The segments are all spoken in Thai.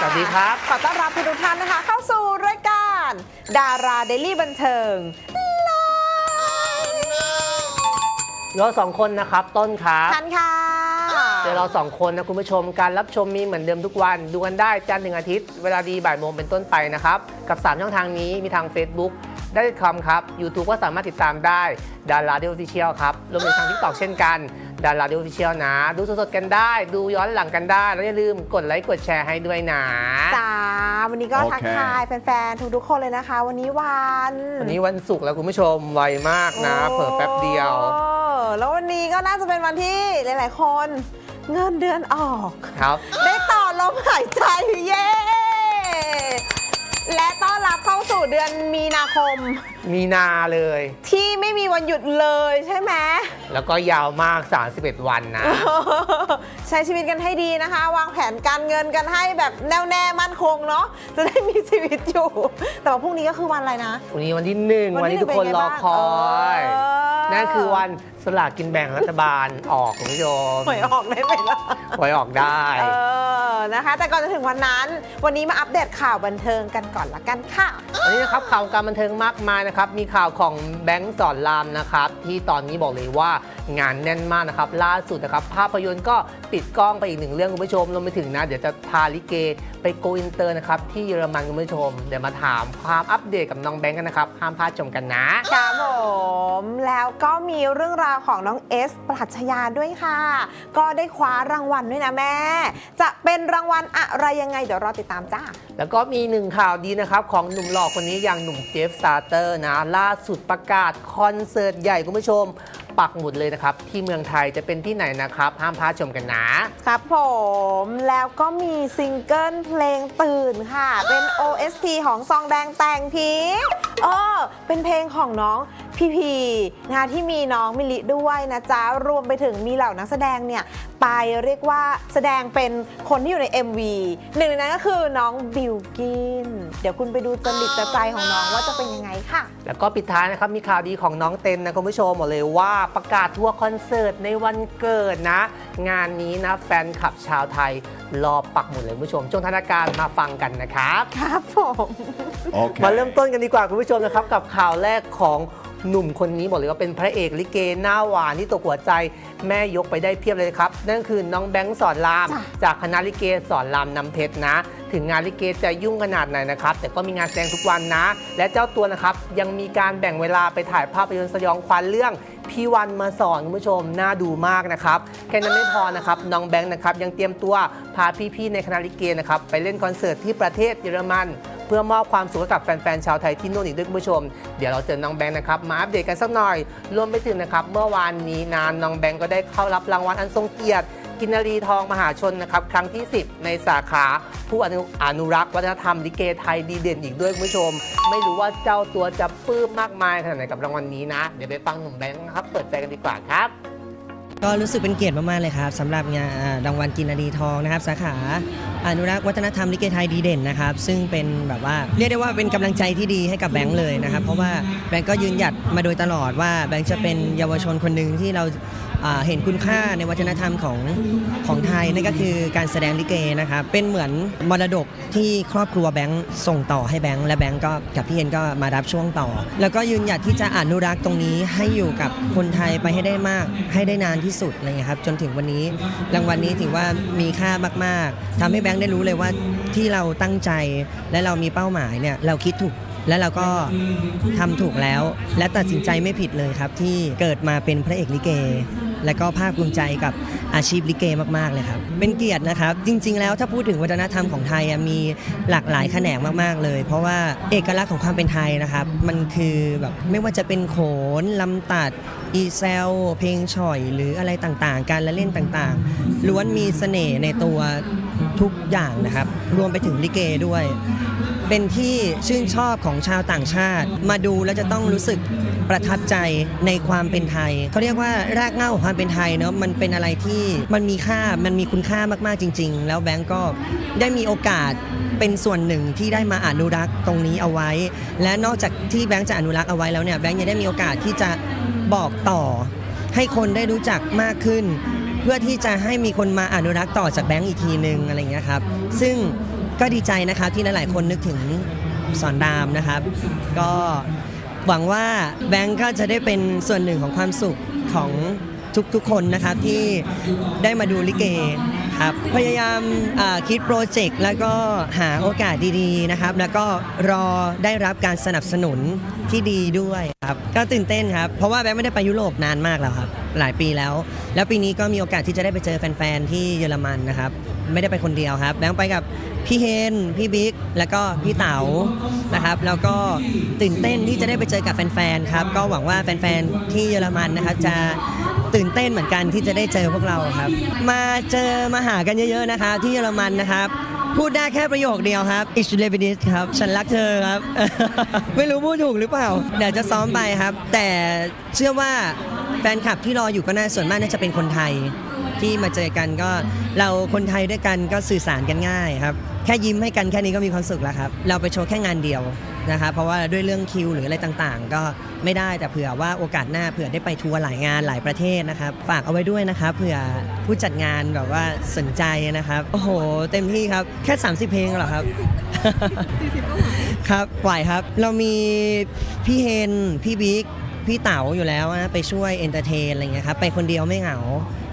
สวัสดีครับ ขอต้อนรับทุกท่านนะคะ เข้าสู่รายการ ดาราเดลี่บันเทิง เราสองคนนะครับ ต้นครับทันค่ะ เจอเราสองคนนะคุณผู้ชมการรับชมมีเหมือนเดิมทุกวัน ดูกันได้จันทร์ถึงอาทิตย์ เวลาดีบ่ายโมงเป็นต้นไปนะครับ กับ 3 ช่องทางนี้มีทาง Facebook ได้คอมครับ YouTube ก็สามารถติดตามได้ดาราเดลฟิเชียลครับรวมถึงทางทิกตอกเช่นกัน ดาราเดลฟิเชียลนะ ดูสดๆกันได้ ดูย้อนหลังกันได้ แล้วอย่าลืมกดไลค์กดแชร์ให้ด้วยนะ จ้าวันนี้ก็โอเคทักทายแฟนๆ ทุกๆคนเลยนะคะ วันนี้วัน วันนี้วันศุกร์แล้วคุณผู้ชมไวมากนะโอ้เผิ่แป๊บเดียวแล้ววันนี้ก็น่าจะเป็นวันที่หลาย ๆ คน เงินเดือนออก ครับ ได้ต่อลมหายใจเย้ และต้อนรับเข้าสู่เดือนมีนาคม มีนาเลย ที่ไม่มีวันหยุดเลยใช่ไหมแล้วก็ยาวมาก 31 วันนะ ใช้ชีวิตกันให้ดีนะคะ วางแผนการเงินกันให้แบบแน่วแน่มั่นคงเนาะจะได้มีชีวิตอยู่ แต่ว่าพรุ่งนี้ก็คือวันอะไรนะ วันนี้วันที่หนึ่งวันที่ทุกคนรอคอยเออนั่นคือวัน สลากกินแบ่งรัฐบาลออกคุณผู้ชมหวยออกได้ไหมล่ะ หวยออกได้เออ นะคะ แต่ก่อนจะถึงวันนั้น วันนี้มาอัปเดตข่าวบันเทิงกันก่อนละกันค่ะ วันนี้นะครับข่าวการบันเทิงมากมายนะครับ มีข่าวของแบงค์สอนรามนะครับ ที่ตอนนี้บอกเลยว่างานแน่นมากนะครับ ล่าสุดนะครับ ภาพยนตร์ก็ปิดกล้องไปอีกหนึ่งเรื่องคุณผู้ชมรวมไปถึงนะ เดี๋ยวจะพาลิเกไปโกอินเตอร์นะครับที่เยอรมันคุณผู้ชม เดี๋ยวมาถามความอัปเดตกับน้องแบงค์กันนะครับห้ามพลาดชมกันนะครับผมแล้วก็มีเรื่องราวของน้องเอสปรัชญาด้วยค่ะ ก็ได้คว้ารางวัลด้วยนะแม่ จะเป็นรางวัลอะไรยังไงเดี๋ยวรอติดตามจ้า แล้วก็มีหนึ่งข่าวดีนะครับ ของหนุ่มหล่อคนนี้อย่างหนุ่มเจฟซาเตอร์นะ ล่าสุดประกาศคอนเสิร์ตใหญ่คุณผู้ชม ปักหมุดเลยนะครับ ที่เมืองไทยจะเป็นที่ไหนนะครับ ห้ามพลาดชมกันนะครับผมแล้วก็มีซิงเกิลเพลงตื่นค่ะ เป็น OST ของซองแดงแตงพีเออเป็นเพลงของน้องพีพีนะคะที่มีน้องมิลิด้วยนะจ๊ะ รวมไปถึงมีเหล่านักแสดงเนี่ยไปเรียกว่าแสดงเป็นคนที่อยู่ใน MV หนึ่งในนั้นก็คือน้องบิวกิน เดี๋ยวคุณไปดูจริตใจของน้องว่าจะเป็นยังไงค่ะ แล้วก็ปิดท้ายนะครับมีข่าวดีของน้องเต็นนะคุณผู้ชมบอกเลยว่าประกาศทัวร์คอนเสิร์ตในวันเกิดนะ งานนี้นะแฟนคลับชาวไทยรอปักหมุดเลยคุณผู้ชมช่วงธนาการมาฟังกันนะครับ ครับผม Okay. มาเริ่มต้นกันดีกว่าคุณผู้ชมนะครับกับข่าวแรกของ หนุ่มคนนี้บอกเลยว่าเป็นพระเอกลิเกหน้าหวานที่ตกหัวใจแม่ยกไปได้เพียบเลยครับ นั่นคือน้องแบงค์สอนรามจ้ะจากคณะลิเกสอนรามน้ำเพชรนะ ถึงงานลิเกจะยุ่งขนาดไหนนะครับ แต่ก็มีงานแสดงทุกวันนะ และเจ้าตัวนะครับยังมีการแบ่งเวลาไปถ่ายภาพยนตร์สยองขวัญเรื่องพี่วันมาสอนคุณผู้ชมน่าดูมากนะครับแค่นั้นไม่พอนะครับน้องแบงค์นะครับยังเตรียมตัวพาพี่ๆในคณะลิเกนะครับไปเล่นคอนเสิร์ตที่ประเทศเยอรมัน เพื่อมอบความสุขให้กับแฟนๆชาวไทยที่นู่นอีกด้วยคุณผู้ชม เดี๋ยวเราเจอน้องแบงค์นะครับมาอัปเดตกันสักหน่อย รวมไปถึงนะครับเมื่อวานนี้นานน้องแบงค์ก็ได้เข้ารับรางวัลอันทรงเกียรติกินนารีทองมหาชนนะครับครั้งที่ 10 ในสาขาผู้อนุอนุรักษ์วัฒนธรรมลิเกไทยดีเด่นอีกด้วยคุณผู้ชม ไม่รู้ว่าเจ้าตัวจะปลื้มมากมายขนาดไหนกับรางวัลนี้นะ เดี๋ยวไปฟังหนุ่มแบงค์นะครับเปิดใจกันดีกว่าครับ ก็รู้สึกเป็นเกียรติมาก ๆ เลยครับสำหรับงานรางวัลกินนาดีทองนะครับ สาขาอนุรักษ์วัฒนธรรมลิเกไทยดีเด่นนะครับ ซึ่งเป็นแบบว่าเรียกได้ว่าเป็นกำลังใจที่ดีให้กับแบงค์เลยนะครับ เพราะว่าแบงค์ก็ยืนหยัดมาโดยตลอดว่าแบงค์จะเป็นเยาวชนคนหนึ่งที่เราอ่าเห็นคุณค่าในวัฒนธรรมของของไทยนั่นก็คือการแสดงลิเกนะครับเป็นเหมือนมรดกที่ครอบครัวแบงค์ส่งต่อให้แบงค์และแบงค์ก็กับพี่เอ็นก็มารับช่วงต่อ แล้วก็ยืนหยัดที่จะอนุรักษ์ตรงนี้ให้อยู่กับคนไทยไปให้ได้มากให้ได้นานที่สุดอะไรเงี้ยครับจนถึงวันนี้รางวัลนี้ถือว่ามีค่ามาก ๆทำให้แบงค์ได้รู้เลยว่าที่เราตั้งใจและเรามีเป้าหมายเนี่ยเราคิดถูกและเราก็ทำถูกแล้ว และตัดสินใจไม่ผิดเลยครับที่เกิดมาเป็นพระเอกลิเก และก็ภาคภูมิใจกับอาชีพลิเกมากๆเลยครับ เป็นเกียรตินะครับ จริง ๆ แล้วถ้าพูดถึงวัฒนธรรมของไทยมีหลากหลายแขนงมากๆเลย เพราะว่าเอกลักษณ์ของความเป็นไทยนะครับ มันคือแบบไม่ว่าจะเป็นโขนลำตัดอีเซลเพลงฉ่อย หรืออะไรต่างๆ การละเล่นต่างๆล้วนมีเสน่ห์ในตัวทุกอย่างนะครับ รวมไปถึงลิเกด้วย เป็นที่ชื่นชอบของชาวต่างชาติ มาดูแล้วจะต้องรู้สึก ประทับใจในความเป็นไทย เขาเรียกว่ารากเหง้าของความเป็นไทยเนาะมันเป็นอะไรที่มันมีค่ามันมีคุณค่ามากๆจริง ๆ แล้วแบงก์ก็ได้มีโอกาสเป็นส่วนหนึ่งที่ได้มาอนุรักษ์ตรงนี้เอาไว้ และนอกจากที่แบงก์จะอนุรักษ์เอาไว้แล้วเนี่ยแบงก์ยังได้มีโอกาสที่จะบอกต่อ ให้คนได้รู้จักมากขึ้น เพื่อที่จะให้มีคนมาอนุรักษ์ต่อจากแบงก์อีกทีหนึ่งอะไรอย่างเงี้ยครับ ซึ่งก็ดีใจนะครับที่หลายๆคนนึกถึงสอนรามนะครับ ก็ หวังว่าแบงก์ก็จะได้เป็นส่วนหนึ่งของความสุขของทุกๆคนนะครับที่ได้มาดูลิเก ครับ พยายามอ่าคิดโปรเจกต์แล้วก็หาโอกาสดีๆนะครับ แล้วก็รอได้รับการสนับสนุนที่ดีด้วยครับ ก็ตื่นเต้นครับ เพราะว่าแบงค์ไม่ได้ไปยุโรปนานมากแล้วครับ หลายปีแล้ว แล้วปีนี้ก็มีโอกาสที่จะได้ไปเจอแฟนๆที่เยอรมันนะครับ ไม่ได้ไปคนเดียวครับ แบงค์ไปกับพี่เฮน พี่บิ๊ก แล้วก็พี่เต๋านะครับ แล้วก็ตื่นเต้นที่จะได้ไปเจอกับแฟนๆครับ ก็หวังว่าแฟนๆที่เยอรมันนะครับจะตื่นเต้นเหมือนกันที่จะได้เจอพวกเราครับ มาเจอมาหากันเยอะๆนะคะ ที่เยอรมันนะครับ พูดได้แค่ประโยคเดียวครับ ich liebe dich ครับ ฉันรักเธอครับ ไม่รู้พูดถูกหรือเปล่า เดี๋ยวจะซ้อมไปครับ แต่เชื่อว่าแฟนคลับที่รออยู่ก็น่าส่วนมากน่าจะเป็นคนไทย ที่มาเจอกันก็เราคนไทยด้วยกันก็สื่อสารกันง่ายครับแค่ยิ้มให้กันแค่นี้ก็มีความสุขแล้วครับ เราไปโชว์แค่งานเดียวนะครับเพราะว่าด้วยเรื่องคิวหรืออะไรต่างๆ ก็ไม่ได้แต่เผื่อว่าโอกาสหน้าเผื่อได้ไปทัวร์หลายงานหลายประเทศนะครับ ฝากเอาไว้ด้วยนะครับเผื่อผู้จัดงานแบบว่าสนใจนะครับ โอ้โห เต็มที่ครับแค่ 30 เพลงเหรอครับครับไหวครับ เรามีพี่เฮนพี่บิ๊กพี่เต๋าอยู่แล้วนะไปช่วยเอนเตอร์เทนอะไรเงี้ยครับไปคนเดียวไม่เหงา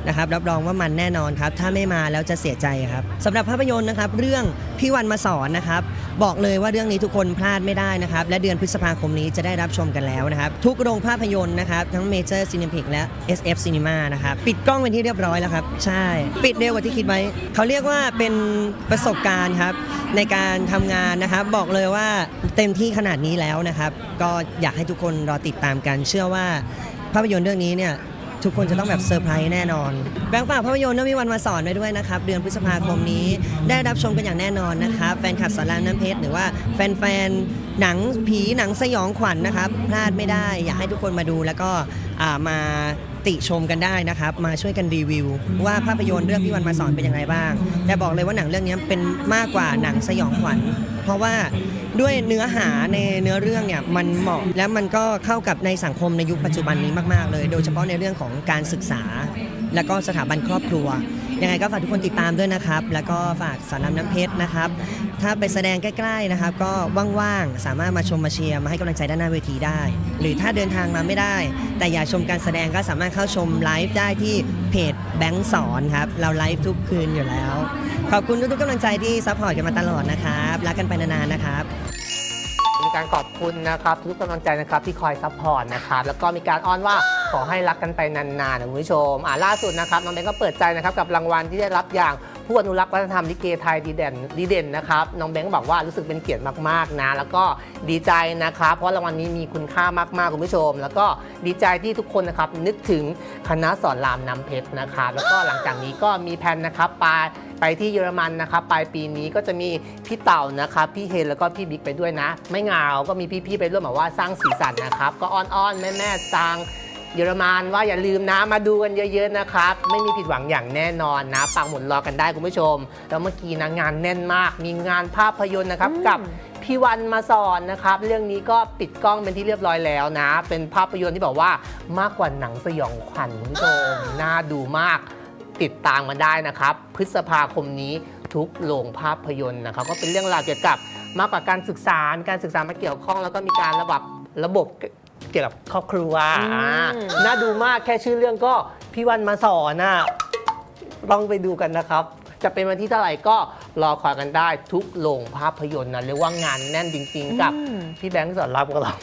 นะครับรับรองว่ามันแน่นอนครับ ถ้าไม่มาแล้วจะเสียใจครับสำหรับภาพยนตร์นะครับ เรื่องพี่วันมาสอนนะครับ บอกเลยว่าเรื่องนี้ทุกคนพลาดไม่ได้นะครับ และเดือนพฤษภาคมนี้จะได้รับชมกันแล้วนะครับ ทุกโรงภาพยนตร์นะครับทั้งเมเจอร์ซีนิพิกและ SF Cinema นะครับปิดกล้องเป็นที่เรียบร้อยแล้วครับใช่ ปิดเร็วกว่าที่คิดไว้เขาเรียกว่าเป็นประสบการณ์ครับในการทำงานนะครับบอกเลยว่าเต็มที่ขนาดนี้แล้วนะครับ ก็อยากให้ทุกคนรอติดตามกันเชื่อว่าภาพยนตร์เรื่องนี้เนี่ย ทุกคนจะต้องแบบเซอร์ไพรส์แน่นอน แบงค์ฝากภาพยนตร์นวิวันมาสอนไว้ด้วยนะครับ เดือนพฤษภาคมนี้ได้รับชมกันอย่างแน่นอนนะครับ แฟนคลับสารามน้ำเพชรหรือว่าแฟนๆ หนังผีหนังสยองขวัญนะครับ พลาดไม่ได้อยากให้ทุกคนมาดูแล้วก็มาติชมกันได้นะครับ มาช่วยกันรีวิว ว่าภาพยนตร์เรื่องพี่วันมาสอนเป็นยังไงบ้าง แต่บอกเลยว่าหนังเรื่องนี้เป็นมากกว่าหนังสยองขวัญ เพราะว่า ด้วยเนื้อหาในเนื้อเรื่องเนี่ยมันเหมาะและมันก็เข้ากับในสังคมในยุคปัจจุบันนี้มากๆเลย โดยเฉพาะในเรื่องของการศึกษา และก็สถาบันครอบครัว ยังไงก็ฝากทุกคนติดตามด้วยนะครับ แล้วก็ฝากสารามน้ำเพชรนะครับ ถ้าไปแสดงใกล้ๆนะครับ ก็ว่างๆสามารถมาชมมาเชียร์มาให้กำลังใจด้านหน้าเวทีได้ หรือถ้าเดินทางมาไม่ได้ แต่อยากชมการแสดงก็สามารถเข้าชมไลฟ์ได้ที่เพจแบงค์สอนครับเราไลฟ์ทุกคืนอยู่แล้ว ขอบคุณทุกๆกำลังใจที่ซัพพอร์ตกันมาตลอดนะครับ รักกันไปนานๆนะครับ มีการขอบคุณนะครับทุกกำลังใจนะครับที่คอยซัพพอร์ตนะครับแล้วก็มีการอ้อนว่าขอให้รักกันไปนานๆนะคุณผู้ชมอ่าล่าสุดนะครับน้องเบนก็เปิดใจนะครับกับรางวัลที่ได้รับอย่าง ผู้อนุรักษ์วัฒนธรรมลิเกไทยดีเด่นดีเด่นนะครับน้องเบนก็บอกว่ารู้สึกเป็นเกียรติมากๆนะ แล้วก็ดีใจนะครับเพราะรางวัลนี้มีคุณค่ามากๆคุณผู้ชม แล้วก็ดีใจที่ทุกคนนะครับนึกถึงคณะสอนรามน้ำเพชรนะครับแล้วก็หลังจากนี้ก็มีแผนนะครับไปไปที่เยอรมันนะครับปลายปีนี้ก็จะมีพี่เต่านะครับพี่เฮนแล้วก็พี่บิ๊กไปด้วยนะ ไม่เหงาก็มีพี่ๆไปร่วมแบบว่าสร้างสีสันนะครับก็อ้อนๆแม่ๆจาง เยอรมันว่าอย่าลืมนะมาดูกันเยอะ ๆ นะครับ ไม่มีผิดหวังอย่างแน่นอนนะปังหมุนรอกันได้คุณผู้ชม แล้วเมื่อกี้นะงานแน่นมาก มีงานภาพยนตร์นะครับอืมกับพี่วันมาสอนนะครับ เรื่องนี้ก็ปิดกล้องเป็นที่เรียบร้อยแล้วนะ เป็นภาพยนตร์ที่บอกว่ามากกว่าหนังสยองขวัญคุณผู้ชมน่าดูมากติดตามกันได้นะครับ พฤษภาคมนี้ทุกโรงภาพยนตร์นะครับ ก็เป็นเรื่องราวเกี่ยวกับมากกว่าการศึกษามีการศึกษามาเกี่ยวข้อง แล้วก็มีการระบบระบบ เกี่ยวกับครอบครัวอืมอ่าน่าดูมากแค่ชื่อเรื่องก็พี่วันมาสอนน่ะลองไปดูกันนะครับ จะเป็นวันที่เท่าไหร่ก็รอคอยกันได้ทุกโรงภาพยนตร์นะเรียกว่างานแน่นจริง ๆ กับอืมพี่แบงค์สอนรับกับเรา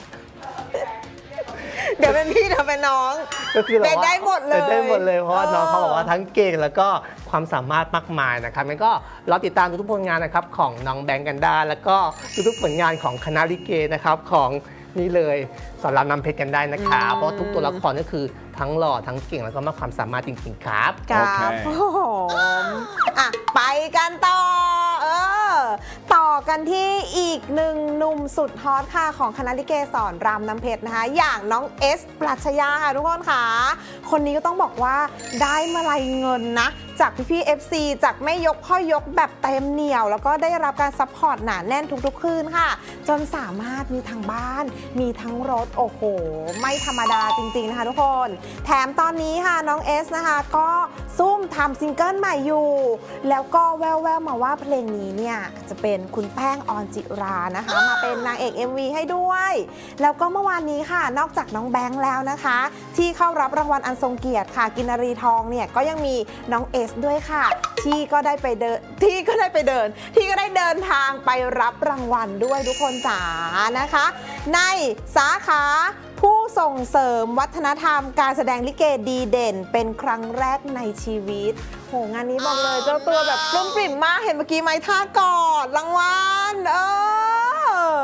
เดี๋ยวเป็นพี่เดี๋ยวเป็นน้อง ก็คือแบบเป็นว่าได้หมดเลย เป็นได้หมดเลยเพราะว่าน้องเขาเออบอกว่าทั้งเก่งแล้วก็ความสามารถมากมายนะครับงั้นก็เราติดตามทุกๆผลงานนะครับของน้องแบงค์กันได้แล้วก็ทุกๆผลงานของคณะลิเกนะครับของ นี่เลยสอนรามน้ำเพชรกันได้นะครับเพราะทุกตัวละครก็คือทั้งหล่อทั้งเก่งแล้วก็มากความสามารถจริงๆครับครับโอ้โหอะไปกันต่อเออต่อกันที่อีกหนึ่งหนุ่มสุดฮอตค่ะของคณะลิเกสอนรามน้ำเพชรนะคะ อย่างน้องเอสปรัชญาค่ะทุกคนค่ะ คนนี้ก็ต้องบอกว่าได้มาลัยเงินนะ จากพี่ๆ FC จากแม่ยกพ่อยกแบบเต็มเหนียว แล้วก็ได้รับการซัพพอร์ตหนาแน่นทุกๆ คืนค่ะ จนสามารถมีทั้งบ้าน มีทั้งรถ โอ้โห ไม่ธรรมดาจริงๆ นะคะทุกคน แถมตอนนี้ค่ะน้องเอสนะคะก็ซุ่มทำซิงเกิลใหม่อยู่ แล้วก็แววๆมาว่าเพลงนี้เนี่ยจะเป็นคุณแป้งออนจิรานะคะ มาเป็นนางเอก MV ให้ด้วย แล้วก็เมื่อวานนี้ค่ะ นอกจากน้องแบงค์แล้วนะคะ ที่เข้ารับรางวัลอันทรงเกียรติค่ะกินรีทองเนี่ยก็ยังมีน้องเอสด้วยค่ะ ที่ก็ได้ไปเดินที่ก็ได้ไปเดิน ที่ก็ได้เดินทางไปรับรางวัลด้วยทุกคนจ๋านะคะ ในสาขาผู้ส่งเสริมวัฒนธรรม การแสดงลิเกดีเด่น เป็นครั้งแรกในชีวิตโหงานนี้บอกเลยเจ้าตัวแบบปลื้มปริ่มมากเห็นเมื่อกี้ไหมท่ากอดรางวัลเออ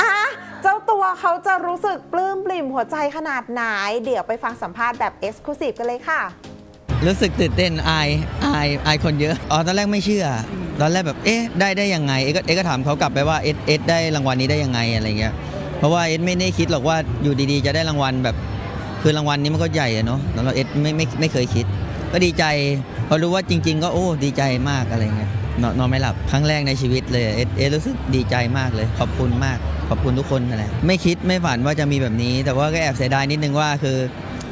อะเจ้าตัวเขาจะรู้สึกปลื้มปริ่มหัวใจขนาดไหน เดี๋ยวไปฟังสัมภาษณ์แบบเอ็กซ์คลูซีฟกันเลยค่ะ รู้สึกตื่นเต้นอายอายอายคนเยอะอ๋อตอนแรกไม่เชื่อ ตอนแรกแบบเอ๊ะได้ได้ยังไงเอ๊ะก็เอ๊ะก็ถามเขากลับไปว่าเอ๊ะเอ๊ะได้รางวัลนี้ได้ยังไงอะไรเงี้ยเพราะว่าเอ๊ะไม่ได้คิดหรอกว่าอยู่ดีๆ จะได้รางวัลแบบ คือรางวัลนี้มันก็ใหญ่อะเนาะแล้วเราเอ๊ะไม่ไม่ไม่เคยคิด ก็ดีใจพอรู้ว่าจริง ๆ ก็โอ้ดีใจมากอะไรเงี้ยนอนนอนไม่หลับครั้งแรกในชีวิตเลยเอ๊เอ๊รู้สึกดีใจมากเลย ขอบคุณมาก ขอบคุณทุกคนนั่นแหละไม่คิดไม่ฝันว่าจะมีแบบนี้ แต่ว่าก็แอบเสียดายนิดนึงว่าคือ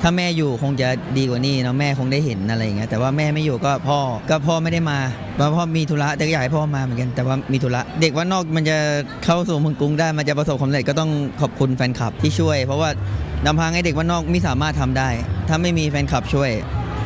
ถ้าแม่อยู่คงจะดีกว่านี้เนาะแม่คงได้เห็นอะไรอย่างเงี้ยแต่ว่าแม่ไม่อยู่ก็พ่อก็พ่อไม่ได้มาเพราะพ่อมีธุระแต่ก็อยากให้พ่อมาเหมือนกันแต่ว่ามีธุระเด็กว่านอกมันจะเข้าสู่เมืองกรุงได้มันจะประสบความสำเร็จก็ต้องขอบคุณแฟนคลับที่ช่วย เพราะว่าลำพังไอ้เด็กว่านอกไม่สามารถทำได้ ถ้าไม่มีแฟนคลับช่วย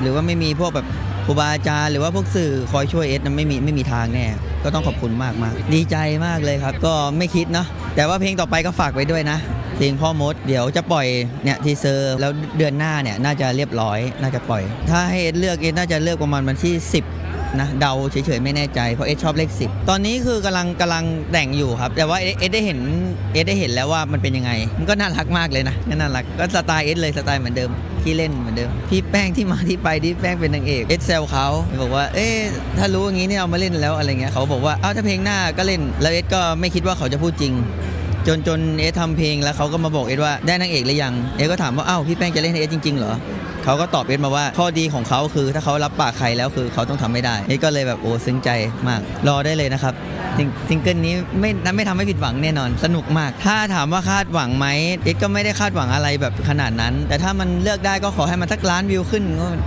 หรือว่าไม่มีพวกแบบครูบาอาจารย์หรือว่าพวกสื่อคอยช่วยเอสนะไม่มีไม่มีทางแน่ก็ต้องขอบคุณมากมากดีใจมากเลยครับ ก็ไม่คิดเนาะแต่ว่าเพลงต่อไปก็ฝากไว้ด้วยนะ เพลงพ่อมด เดี๋ยวจะปล่อยเนี่ยทีเซอร์แล้วเดือนหน้าเนี่ยน่าจะเรียบร้อย น่าจะปล่อย ถ้าให้เอสเลือกเอสน่าจะเลือกประมาณวันที่ 10นะเดาเฉยๆไม่แน่ใจเพราะเอสชอบเลข10 ตอนนี้คือกำลังกำลังแต่งอยู่ครับ แต่ว่าเอสเอสได้เห็นเอสได้เห็นแล้วว่ามันเป็นยังไง มันก็น่ารักมากเลยนะก็น่ารักก็สไตล์เอสเลยสไตล์เหมือนเดิมที่เล่นเหมือนเดิมพี่แป้งที่มาที่ไปที่แป้งเป็นนางเอกเอสเซลเขาบอกว่า เอ๊ะถ้ารู้อย่างนี้เนี่ยเอามาเล่นแล้วอะไรเงี้ยเขาบอกว่าอ้าวถ้าเพลงหน้าก็เล่นแล้วเอสก็ไม่คิดว่าเขาจะพูดจริง จนจนเอสทำเพลงแล้วเขาก็มาบอกเอสว่าได้นางเอกหรือยัง เอสก็ถามว่าอ้าวพี่แป้งจะเล่นให้เอสจริงๆเหรอ เขาก็ตอบเอสมาว่าข้อดีของเขาคือถ้าเขารับปากใครแล้วคือเขาต้องทำไม่ได้เอสก็เลยแบบโอ้ซึ้งใจมาก รอได้เลยนะครับซิงเกิลนี้ไม่ไม่ทำให้ผิดหวังแน่นอน สนุกมาก ถ้าถามว่าคาดหวังไหมเอสก็ไม่ได้คาดหวังอะไรแบบขนาดนั้น แต่ถ้ามันเลือกได้ก็ขอให้มันสักล้านวิวขึ้น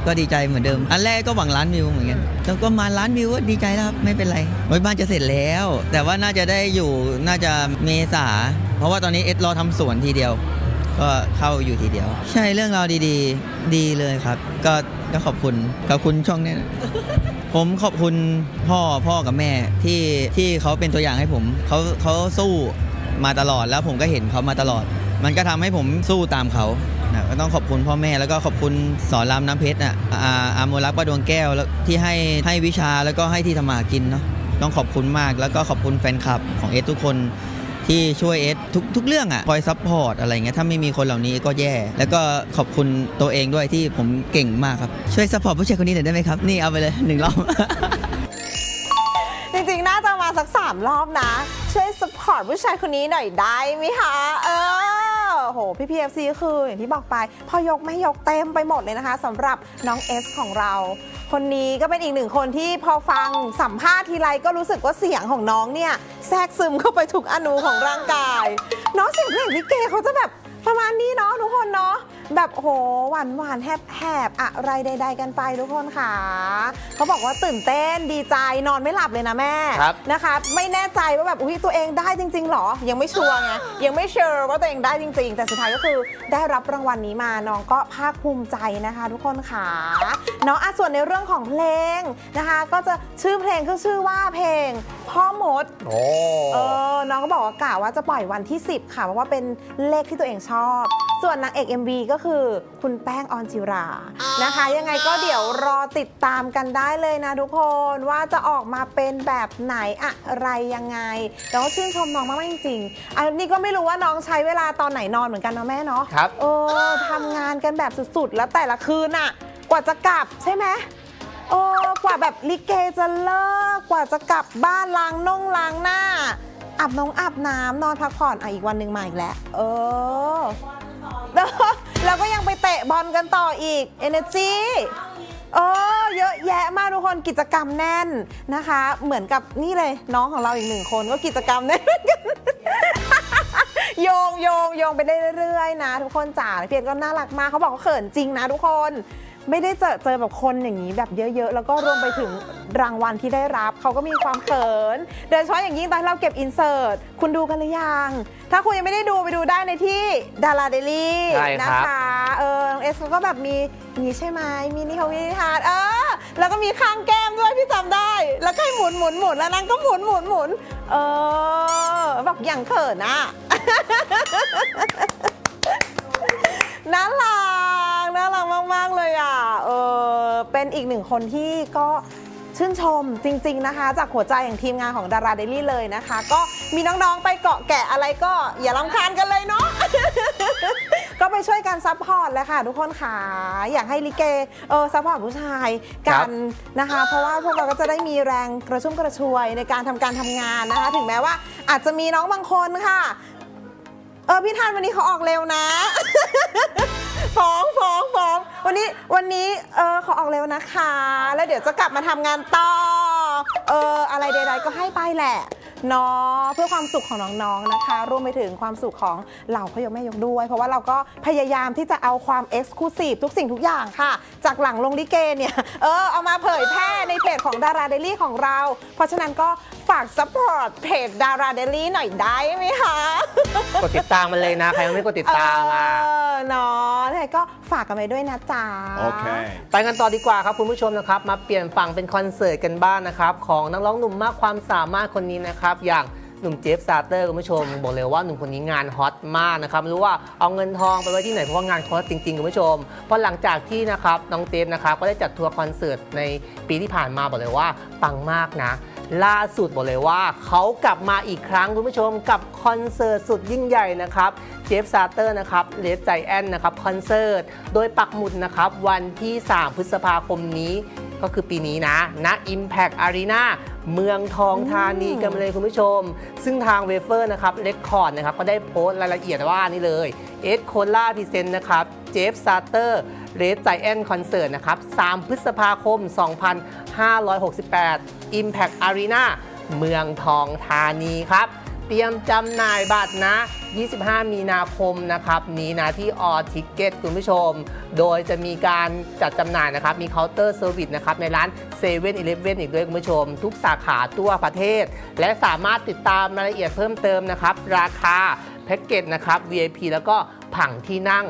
ก็ดีใจเหมือนเดิม อันแรกก็หวังล้านวิวเหมือนกันแล้วก็มาล้านวิวก็ดีใจแล้วครับไม่เป็นไรบ้านจะเสร็จแล้ว แต่ว่าน่าจะได้อยู่น่าจะเมษา เพราะว่าตอนนี้เอสรอทำสวนทีเดียว ก็เข้าอยู่ทีเดียว ใช่เรื่องราวดีๆ ดีเลยครับ ก็ก็ขอบคุณขอบคุณช่องเนี้ยผมขอบคุณพ่อพ่อกับแม่ที่ที่เขาเป็นตัวอย่างให้ผมเขาเขาสู้มาตลอดแล้วผมก็เห็นเขามาตลอด มันก็ทำให้ผมสู้ตามเขานะก็ต้องขอบคุณพ่อแม่แล้วก็ขอบคุณสอนรามน้ำเพชรอะอาอาโมรักษ์ประดวงแก้วแล้วที่ให้ให้วิชาแล้วก็ให้ที่ทำมาหากินเนาะต้องขอบคุณมากแล้วก็ขอบคุณแฟนคลับของเอสทุกคน ที่ช่วยเอสทุกทุกเรื่องอะ่ะคอยซัพพอร์ตอะไรเงี้ยถ้าไม่มีคนเหล่านี้ก็แย่ แล้วก็ขอบคุณตัวเองด้วยที่ผมเก่งมากครับ ช่วยซัพพอร์ตผู้ชายคนนี้หน่อยได้ไหมครับ นี่เอาไปเลยหนึ่งรอบ จริงๆ น่าจะมาสักสามรอบนะ ช่วยสปอร์ตผู้ชายคนนี้หน่อยได้ไหมคะ เออ โหพี่พีเอฟซีคืออย่างที่บอกไปพอยกไม่ยกเต็มไปหมดเลยนะคะสำหรับน้องเอสของเรา คนนี้ก็เป็นอีกหนึ่งคนที่พอฟังสัมภาษณ์ทีไรก็รู้สึกว่าเสียงของน้องเนี่ยแทรกซึมเข้าไปทุกอนูของร่างกาย น้องเสียงเพลงลิเกเขาจะแบบประมาณนี้เนาะทุกคนเนาะแบบโหหวานหวานๆแฮบแฮบๆอะไรใด ๆ กันไปทุกคนค่ะ เขาบอกว่าตื่นเต้นดีใจนอนไม่หลับเลยนะแม่ครับ นะคะ ไม่แน่ใจว่าแบบอุ้ยตัวเองได้จริง ๆหรอ ยังไม่ชัวร์ไงยังไม่เชื่อว่าตัวเองได้จริง ๆ แต่สุดท้ายก็คือได้รับรางวัลนี้มาน้องก็ภาคภูมิใจนะคะ ทุกคนค่ะเนาะอะส่วนในเรื่องของเพลงนะคะ ก็จะชื่อเพลงก็ชื่อว่าเพลงพ่อมด โอ้ เออ น้องก็บอกว่ากะว่าจะปล่อยวันที่ 10 ค่ะ เพราะว่าเป็นเลขที่ตัวเองชอบ ส่วนนางเอก MV ก็คือคุณแป้งออนจิรานะคะ ยังไงก็เดี๋ยวรอติดตามกันได้เลยนะทุกคนว่าจะออกมาเป็นแบบไหนอะไรยังไงแต่ว่าชื่นชมน้องมากๆจริงๆอันนี้ก็ไม่รู้ว่าน้องใช้เวลาตอนไหนนอนเหมือนกันนะแม่เนาะครับเออทำงานกันแบบสุดๆ แล้วแต่ละคืนอะกว่าจะกลับใช่ไหมโอ้กว่าแบบลิเกจะเลิกกว่าจะกลับบ้านล้างน่องล้างหน้าอาบน้องอาบน้ำนอนพักผ่อนอะอีกวันหนึ่งมาอีกแล้วเออ แล้วก็ยังไปเตะบอลกันต่ออีก Energy เออเยอะแยะมากทุกคนกิจกรรมแน่นนะคะ เหมือนกับนี่เลยน้องของเราอีกหนึ่งคนก็กิจกรรมแน่นเหมือนกันโยงโยงโยงไปได้เรื่อยๆนะ ทุกคนจ๋าเพียนก็น่ารักมากเขาบอกเขาเขินจริงนะทุกคน ไม่ได้เจอเจอแบบคนอย่างนี้แบบเยอะๆ แล้วก็รวมไปถึงรางวัลที่ได้รับ เขาก็มีความเขินโดยเฉพาะอย่างยิ่งตอนที่เราเก็บอินเสิร์ตคุณดูกันหรือยัง ถ้าคุณยังไม่ได้ดูไปดูได้ในที่ดาราเดลี่ใช่นะครับคะเออน้องเอสเขาก็แบบมีอย่างนี้ใช่ไหมมีนี่เขามีนิทานเออแล้วก็มีข้างแก้มด้วยพี่จำได้ แล้วก็ให้หมุนหมุนหมุนแล้วนางก็หมุนหมุนหมุนเออแบบอย่างเขินอะ น่ารักน่ารัก มากๆเลยอะเออเป็นอีกหนึ่งคนที่ก็ชื่นชมจริง ๆนะคะ จากหัวใจอย่างทีมงานของดาราเดลี่เลยนะคะ ก็มีน้องๆไปเกาะแกะอะไรก็อย่าลำคาญกันเลยเนาะ ก็ไปช่วยกันซัพพอร์ตเลยค่ะ ทุกคนค่ะอยากให้ลิเกเออซัพพอร์ตผู้ชายกันนะคะ เพราะว่าพวกเราก็จะได้มีแรงกระชุ่มกระชวยในการทำการทำงานนะคะ ถึงแม้ว่าอาจจะมีน้องบางคนค่ะ เออพี่ทันวันนี้เขาออกเร็วนะ ฟ้องฟ้องฟ้องวันนี้วันนี้เออเขาออกเร็วนะคะ แล้วเดี๋ยวจะกลับมาทำงานต่อเอออะไรใดๆก็ให้ไปแหละ นาะเพื่อความสุขของน้องๆนะคะรวมไปถึงความสุขของเหล่าพ่อยกแม่ยกด้วย เพราะว่าเราก็พยายามที่จะเอาความเอ็กซ์คลูซีฟทุกสิ่งทุกอย่างค่ะ จากหลังลงลิเกเนี่ยเออเอามาเผยแพร่ในเพจของดาราเดลี่ของเรา เพราะฉะนั้นก็ฝากซัพพอร์ตเพจดาราเดลี่หน่อยได้ไหมคะกดติดตามมันเลยนะ ใครยังไม่กดติดตามอะเออเนาะยังไงก็ฝากกันไปด้วยนะจ๊ะ Okay. ไปกันต่อดีกว่าครับคุณผู้ชมนะครับ มาเปลี่ยนฝั่งเป็นคอนเสิร์ตกันบ้างนะครับ ของนักร้องหนุ่มมากความสามารถคนนี้นะครับอย่างหนุ่มเจฟซาเตอร์คุณผู้ชมบอกเลยว่าหนุ่มคนนี้งานฮอตมากนะครับไม่รู้ว่าเอาเงินทองไปไว้ที่ไหนเพราะว่างานฮอตจริงๆคุณผู้ชมเพราะหลังจากที่นะครับน้องเจฟนะครับก็ได้จัดทัวร์คอนเสิร์ตในปีที่ผ่านมาบอกเลยว่าปังมากนะ ล่าสุดบอกเลยว่าเขากลับมาอีกครั้งคุณผู้ชมกับคอนเสิร์ตสุดยิ่งใหญ่นะครับเจฟซาเตอร์นะครับเลสใจแอนนะครับคอนเสิร์ตโดยปักหมุดนะครับวันที่ 3 พฤษภาคมนี้ก็คือปีนี้นะณ Impact Arena เมืองทองธานีกันเลยคุณผู้ชม ซึ่งทางเวเฟอร์นะครับเลคคอร์ดนะครับก็ได้โพสต์รายละเอียดว่านี่เลยเอสโคล่าพรีเซนต์นะครับเจฟซาเตอร์เรสไจแอนคอนเสิร์ตนะครับ 3 พฤษภาคม 2568 Impact Arena เมืองทองธานีครับ เตรียมจำหน่ายบัตรนะ 25 มีนาคมนะครับนี้นะที่ออทิเกตคุณผู้ชม โดยจะมีการจัดจำหน่ายนะครับ มีเคาน์เตอร์เซอร์วิสนะครับในร้าน7 e เ e ่ e ออีกด้วยคุณผู้ชม ทุกสาขาทั่วประเทศ และสามารถติดตามรายละเอียดเพิ่มเติมนะครับ ราคาแพ็กเกจนะครับ VIP แล้วก็ผังที่นั่ง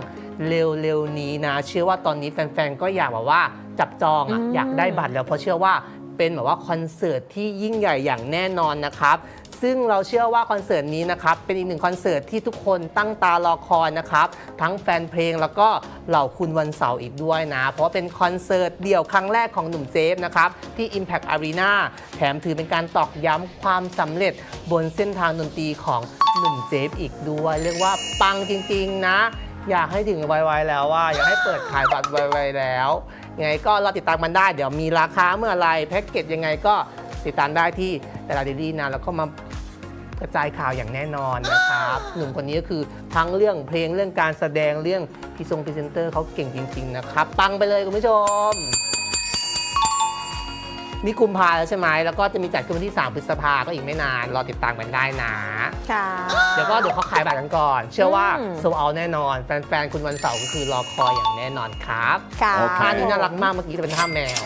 เร็วๆนี้นะ เชื่อว่าตอนนี้แฟนๆ ก็อยากแบบว่าจับจองอะอืมอยากได้บัตรแล้วเพราะเชื่อว่าเป็นแบบว่าคอนเสิร์ตที่ยิ่งใหญ่อย่างแน่นอนนะครับ ซึ่งเราเชื่อว่าคอนเสิร์ตนี้นะครับเป็นอีกหนึ่งคอนเสิร์ตที่ทุกคนตั้งตารอคอยนะครับทั้งแฟนเพลงแล้วก็เหล่าคุณวันเสาร์อีกด้วยนะ เพราะเป็นคอนเสิร์ตเดี่ยวครั้งแรกของหนุ่มเจฟนะครับที่ Impact Arena แถมถือเป็นการตอกย้ำความสำเร็จบนเส้นทางดนตรีของหนุ่มเจฟอีกด้วย เรียกว่าปังจริงๆนะ อยากให้ถึงไวๆแล้วว่า อยากให้เปิดขายบัตรไวๆแล้วยังไงก็เรอติดตามมันได้ เดี๋ยวมีราคาเมื่อไรแพ็กเกจยังไงก็ ติดตามได้ที่แต่ละเดลี่นะแล้วก็มากระจายข่าวอย่างแน่นอนนะครับ หนุ่มคนนี้ก็คือทั้งเรื่องเพลงเรื่องการแสดงเรื่องพรีทรงพรีเซนเตอร์เขาเก่งจริง ๆ นะครับปังไปเลยคุณผู้ชมนี่กุมภาแล้วใช่ไหมแล้วก็จะมีจัดขึ้นวันที่ 3 พฤษภาก็อีกไม่นาน รอติดตามกันได้นะ ค่ะ เดี๋ยวก็เดี๋ยวเขาขายบัตรกันก่อน เชื่อว่าอืม โซเอาแน่นอน แฟนๆ คุณวันเสาร์ก็คือรอคอยอย่างแน่นอนครับค่ะโอเคท่านี้น่ารักมากเมื่อกี้จะเป็นท่าแมว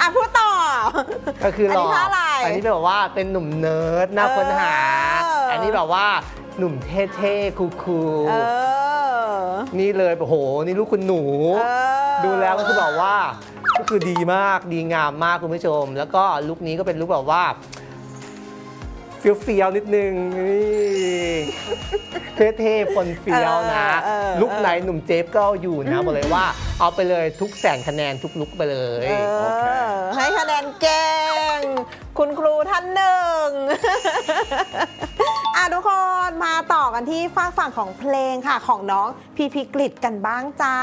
อะพูดต่อ ก็คือหล่ออันนี้ท่าอะไรอันนี้แบบว่าเป็นหนุ่มเนิร์ดน่าค้นหา เอออั อันนี้แบบว่าหนุ่มเท่ๆคูลเออๆนี่เลยโอ้โห นี่ลูกคุณหนู เออดูแล้วก็คือแบบว่าก็คือดีมากดีงามมากคุณผู้ชม แล้วก็ลุคนี้ก็เป็นลุคแบบว่า เฟี้ยวๆนิดนึงนี่เท่ๆปนเฟี้ยวนะ เออเออลุคไหนหนุ่มเจฟก็เอาอยู่นะบอกเลยว่า เอาไปเลยทุกแสนคะแนนทุกลุคไปเลย เอโอเคอให้คะแนนเก่ง คุณครูท่านหนึ่ง อะทุกคนมาต่อกันที่ฝากฝั่งของเพลงค่ะของน้องพีพีกฤษกันบ้างจ้า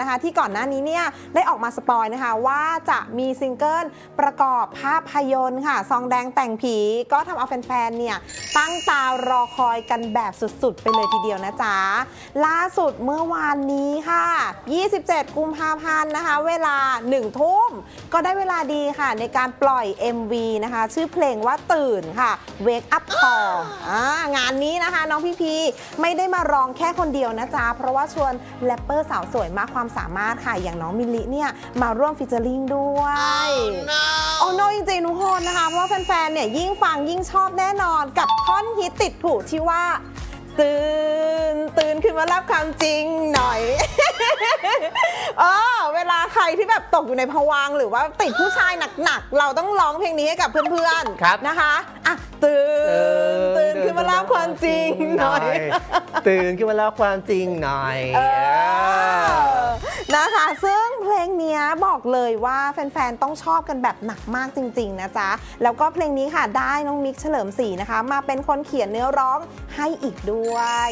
นะคะ ที่ก่อนหน้านี้เนี่ยได้ออกมาสปอยนะคะ ว่าจะมีซิงเกิลประกอบภาพยนตร์ค่ะ ซองแดงแต่งผีก็ทำเอาแฟนๆเนี่ยตั้งตารอคอยกันแบบสุดๆ ไปเลยทีเดียวนะจ๊ะ ล่าสุดเมื่อวานนี้ค่ะ 27 กุมภาพันธ์นะคะ เวลา 1 ทุ่ม ก็ได้เวลาดีค่ะ ในการปล่อย MV นะคะ ชื่อเพลงว่าตื่นค่ะ Wake Up Call อ่างานนี้นะคะ น้องพี่พีไม่ได้มาร้องแค่คนเดียวนะจ๊ะ เพราะว่าชวนแรปเปอร์สาวสวยมากความสามารถค่ะ อย่างน้องมิลลิเนี่ยมาร่วมฟิชเจอริงด้วย โอ้โนจริงๆทุกคนนะคะ เพราะว่าแฟนๆเนี่ยยิ่งฟังยิ่งชอบแน่นอนกับท่อนฮิตติดถูกที่ว่า ตื่นตื่นขึ้นมารับความจริงหน่อยเออเวลาใครที่แบบตกอยู่ในภวังค์หรือว่าติดผู้ชายหนักๆ เราต้องร้องเพลงนี้ให้กับเพื่อนครับ ๆนะคะอะตื่นตื่นขึ้นมารับความจริงหน่อย ตื่นขึ้นมาแล้วความจริงหน่อย เออนะคะ ซึ่งเพล งเนี้ยบอกเลยว่าแฟนๆ ต้องชอบกันแบบหนักมากจริง ๆ นะจ๊ะ แล้วก็เพลงนี้ค่ะได้น้องมิกเฉลิมศรีนะคะ มาเป็นคนเขียนเนื้อร้องให้อีกด้วย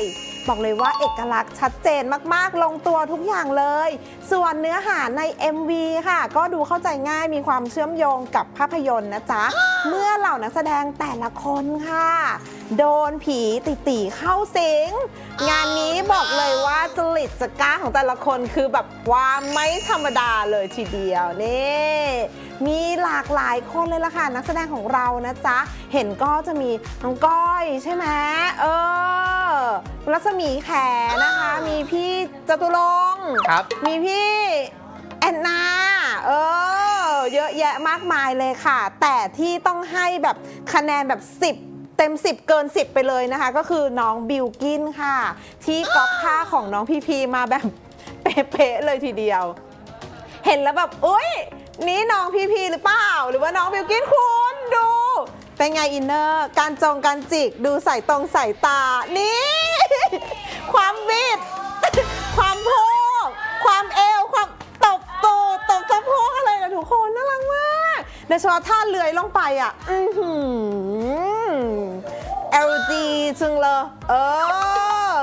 บอกเลยว่าเอกลักษณ์ชัดเจนมากๆ ลงตัวทุกอย่างเลย ส่วนเนื้อหาใน MV ค่ะ ก็ดูเข้าใจง่ายมีความเชื่อมโยงกับภาพยนตร์นะจ๊ะ เมื่อเหล่านักแสดงแต่ละคนค่ะ โดนผีติตีเข้าสิง งานนี้บอกเลยว่าจริตจักร้าของแต่ละคนคือแบบความไม่ธรรมดาเลยทีเดียวนี่มีหลากหลายคนเลยล่ะค่ะ นักแสดงของเรานะจ๊ะ เห็นก็จะมีน้องก้อยใช่ไหมเออรัศมีแขนะคะ มีพี่จตุรงค์ครับ มีพี่แอนนาเออเยอะแยะมากมายเลยค่ะ แต่ที่ต้องให้แบบคะแนนแบบ 10เต็ม 10 เกิน 10 ไปเลยนะคะ ก็คือน้องบิวกินค่ะ ที่ก๊อปท่าของน้องพีพีมาแบบเป๊ะๆเลยทีเดียว เห็นแล้วแบบอุ้ยนี่น้องพีพีหรือเปล่า หรือว่าน้องบิวกินคุณดู เป็นไงอินเนอร์ การจงการจิกดูใส่ตรงใส่ตา นี่ ความบิด ความโพกความเอว ความตบตูดตบสะโพกอะไรนะทุกคนน่ารักมากโดยเฉพาะท่าเลื้อยลงไปอะ อือหือ LG จึงเลยเออ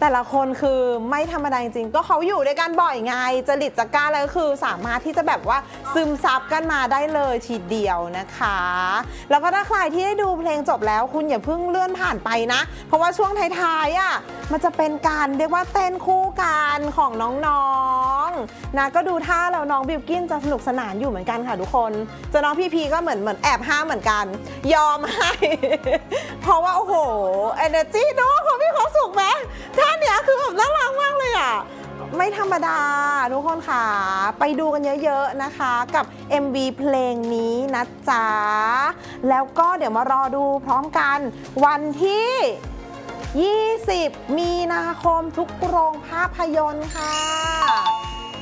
แต่ละคนคือไม่ธรรมดาจริงๆ ก็เขาอยู่ด้วยกันบ่อยไงจริตจักร้าแล้วคือสามารถที่จะแบบว่าซึมซับกันมาได้เลยทีเดียวนะคะ แล้วก็ถ้าใครที่ได้ดูเพลงจบแล้วคุณอย่าเพิ่งเลื่อนผ่านไปนะ เพราะว่าช่วงท้ายๆอะมันจะเป็นการเรียกว่าเต้นคู่กันของน้องๆนะก็ดูท่าแล้วน้องบิวกินจะสนุกสนานอยู่เหมือนกันค่ะทุกคนจอน้องพีพีก็เหมือนเหมือนแอบห้ามเหมือนกัน ยอมให้ เพราะว่าโอ้โห energy เนาะเขามีความสุขไหมท่าเนี้ยคือแบบน่ารักมากเลยอะ ไม่ธรรมดาทุกคนค่ะ ไปดูกันเยอะๆนะคะ กับ MV เพลงนี้นะจ๊ะ แล้วก็เดี๋ยวมารอดูพร้อมกันวันที่ 20 มีนาคมทุกโรงภาพยนตร์ค่ะ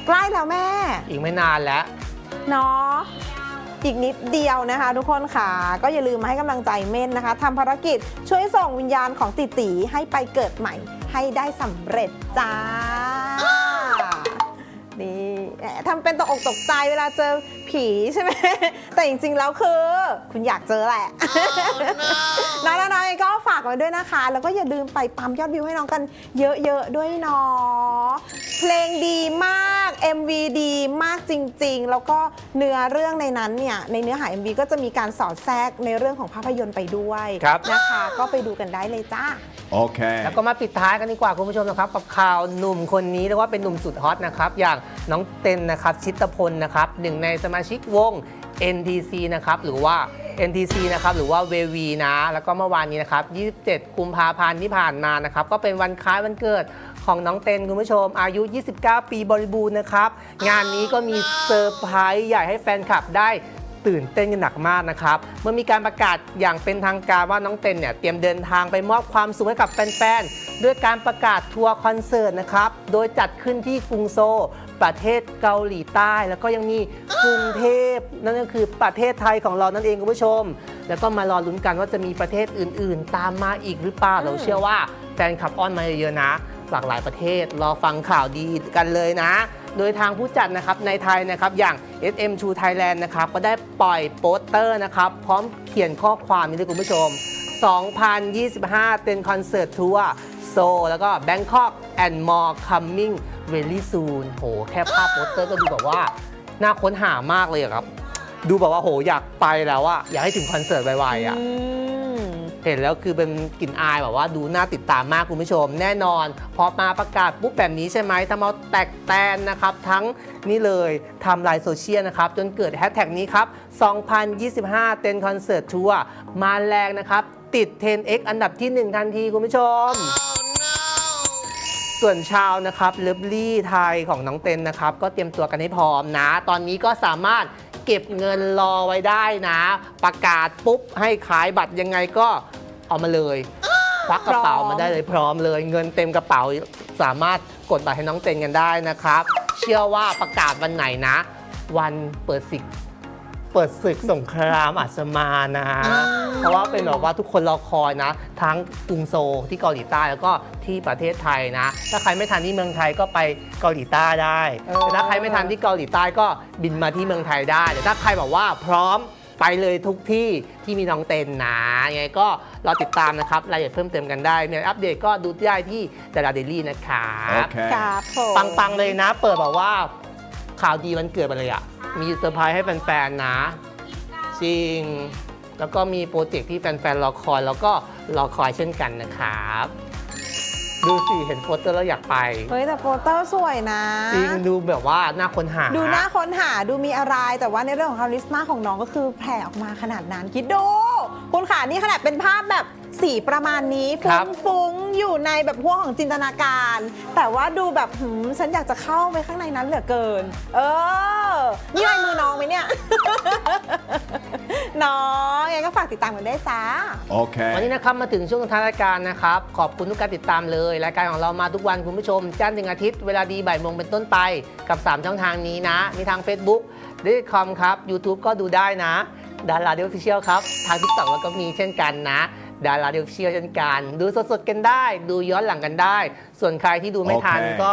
ใกล้แล้วแม่ อีกไม่นานแล้วเนาะอีกนิดเดียวนะคะ ทุกคนค่ะ ก็อย่าลืมมาให้กำลังใจเม่นนะคะทำภารกิจช่วยส่งวิญญาณของติตีให้ไปเกิดใหม่ ให้ได้สำเร็จจ้า ทำเป็นตกอกตกใจเวลาเจอผีใช่ไหม แต่จริงๆแล้วคือ คุณอยากเจอแหละ น้องๆก็ฝากไว้ด้วยนะคะ แล้วก็อย่าลืมไปปั๊มยอดวิวให้น้องกันเยอะๆด้วยเนาะเพลงดีมาก MV ดีมากจริงๆ แล้วก็เนื้อเรื่องในนั้นเนี่ย ในเนื้อหา MV ก็จะมีการสอดแทรกในเรื่องของภาพยนตร์ไปด้วยครับ นะคะ ก็ไปดูกันได้เลยจ้า Okay. แล้วก็มาปิดท้ายกันดีกว่าคุณผู้ชมนะครับกับข่าวหนุ่มคนนี้เรียกว่าเป็นหนุ่มสุดฮอตนะครับอย่างน้องเต้นนะครับชิตพลนะครับหนึ่งในสมาชิกวง NTC นะครับหรือว่า NTC นะครับหรือว่าเววีนะแล้วก็เมื่อวานนี้นะครับ 27 กุมภาพันธ์ที่ผ่านมานะครับก็เป็นวันคล้ายวันเกิดของน้องเต้นคุณผู้ชม อายุ 29 ปีบริบูรณ์นะครับ งานนี้ก็มีเซอร์ไพรส์ใหญ่ให้แฟนคลับได้ตื่นเต้นกันหนักมากนะครับ เมื่อมีการประกาศอย่างเป็นทางการว่าน้องเต้นเนี่ยเตรียมเดินทางไปมอบความสุขให้กับแฟนๆด้วยการประกาศทัวร์คอนเสิร์ตนะครับ โดยจัดขึ้นที่กรุงโซล ประเทศเกาหลีใต้ แล้วก็ยังมีกรุงเทพนั่นก็คือประเทศไทยของเรานั่นเองคุณผู้ชม แล้วก็มารอลุ้นกันว่าจะมีประเทศอื่น ๆ ตามมาอีกหรือเปล่าเราเชื่อว่าแฟนคลับอ้อนมาเยอะๆนะ หลากหลายประเทศรอฟังข่าวดีกันเลยนะ โดยทางผู้จัดนะครับในไทยนะครับอย่าง SM2 Thailand นะครับก็ได้ปล่อยโปสเตอร์นะครับพร้อมเขียนข้อความนี้ด้วยคุณผู้ชม 2025 เป็นคอนเสิร์ตทัวร์โซแล้วก็ Bangkok and more coming very soon โห แค่ภาพโปสเตอร์ก็ดูแบบว่า น่าค้นหามากเลยอะครับ ดูแบบว่าโหอยากไปแล้วอะอยากให้ถึงคอนเสิร์ตไวๆอะอืมเห็นแล้วคือเป็นกลิ่นอายแบบว่าดูน่าติดตามมากคุณผู้ชม แน่นอน พอมาประกาศปุ๊บแบบนี้ใช่ไหมทำเอาแตกแตนนะครับ ทั้งนี่เลยทำลายโซเชียลนะครับ จนเกิดแฮชแท็กนี้ครับ 2025 เต็นคอนเสิร์ตทัวร์มาแรงนะครับ ติด 10x อันดับที่ 1 ทันทีคุณผู้ชม ส่วนชาวนะครับเลิฟลี่ไทยของน้องเต็นนะครับ ก็เตรียมตัวกันให้พร้อมนะ ตอนนี้ก็สามารถเก็บเงินรอไว้ได้นะ ประกาศปุ๊บให้ขายบัตรยังไงก็เอามาเลยควักกระเป๋าพร้อมมาได้เลยพร้อมเลย เงินเต็มกระเป๋าสามารถกดบัตรให้น้องเต็นกันได้นะครับ เชื่อว่าประกาศวันไหนนะ วันเปิดสิก เปิดศึกสงครามอาจจะมานะ เพราะว่าเป็นแบบว่าทุกคนรอคอยนะ ทั้งกรุงโซลที่เกาหลีใต้แล้วก็ที่ประเทศไทยนะ ถ้าใครไม่ทันที่เมืองไทยก็ไปเกาหลีใต้ได้เออแต่ถ้าใครไม่ทันที่เกาหลีใต้ก็บินมาที่เมืองไทยได้แต่ถ้าใครบอกว่าพร้อมไปเลยทุกที่ที่มีน้องเต็นนะยังไงก็รอติดตามนะครับรายละเอียดเพิ่มเติมกันได้มีอะไรอัปเดตก็ดูได้ที่แต่ละเดลี่นะครับ Okay. ครับผม ปังๆเลยนะ เปิดแบบว่าข่าวดีวันเกิดมาเลยอะ มีเซอร์ไพรส์ให้แฟนๆนะจริง แล้วก็มีโปรเจกต์ที่แฟนๆรอคอย แล้วก็รอคอยเช่นกันนะครับ ดูสิ เห็นโปสเตอร์แล้วอยากไป เฮ้ยแต่โปสเตอร์สวยนะจริงดูแบบว่าน่าค้นหา ดูน่าค้นหาดูมีอะไรแต่ว่าในเรื่องของคาริสมาของน้องก็คือแผ่ออกมาขนาดนั้นคิดดูคุณขานี่ขนาดเป็นภาพแบบ สีประมาณนี้ครัฟุ้บ งฟุ้งๆอยู่ในแบบพวกของจินตนาการ แต่ว่าดูแบบหืมฉันอยากจะเข้าไปข้างในนั้นเหลือเกิน เออนี่ลายมือน้องไหมเนี่ย น้องยังไงก็ฝากติดตามกันได้วยจ้า Okay. วันนี้นะครับมาถึงช่วงท้ายรายการนะครับ ขอบคุณทุกการติดตามเลยรายการของเรามาทุกวันคุณผู้ชมจันทร์ถึงอาทิตย์เวลาดีบ่ายโมงเป็นต้นไปกับ 3 ช่องทางนี้นะ มีทาง Facebook d i c o m ครับ YouTube ก็ดูได้นะดาราเดียวฟิเชียลครับ ทาง TikTok แล้วก็มีเช่นกันนะ ดาราเดียวฟิเชียลเช่นกัน ดูสดๆกันได้ ดูย้อนหลังกันได้ ส่วนใครที่ดูไม่ทันโอเค ก็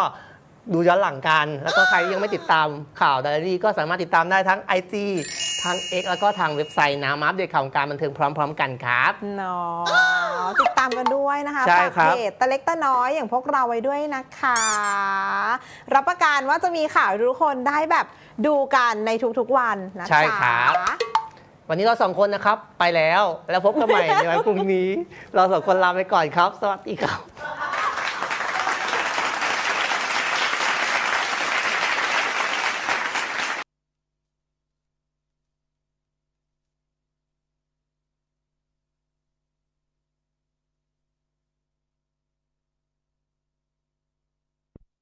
ดูย้อนหลังกัน แล้วก็ใครที่ยังไม่ติดตามข่าวดาราดีก็สามารถติดตามได้ทั้ง IG ทาง X แล้วก็ทางเว็บไซต์นะมาอัปเดตข่าววงการบันเทิงพร้อม ๆ กันครับ เนาะติดตามกันด้วยนะคะใช่ฝากครับ เพจตะเล็กตะน้อยอย่างพวกเราไว้ด้วยนะคะ รับประกันว่าจะมีข่าวให้ทุกคนได้แบบดูกันในทุกๆวันนะใช่จ๊ะครับ วันนี้เราสองคนนะครับ ไปแล้วแล้วพบกันใหม่ในวันพรุ่งนี้ เราสองคนลาไปก่อนครับ สวัสดีครับ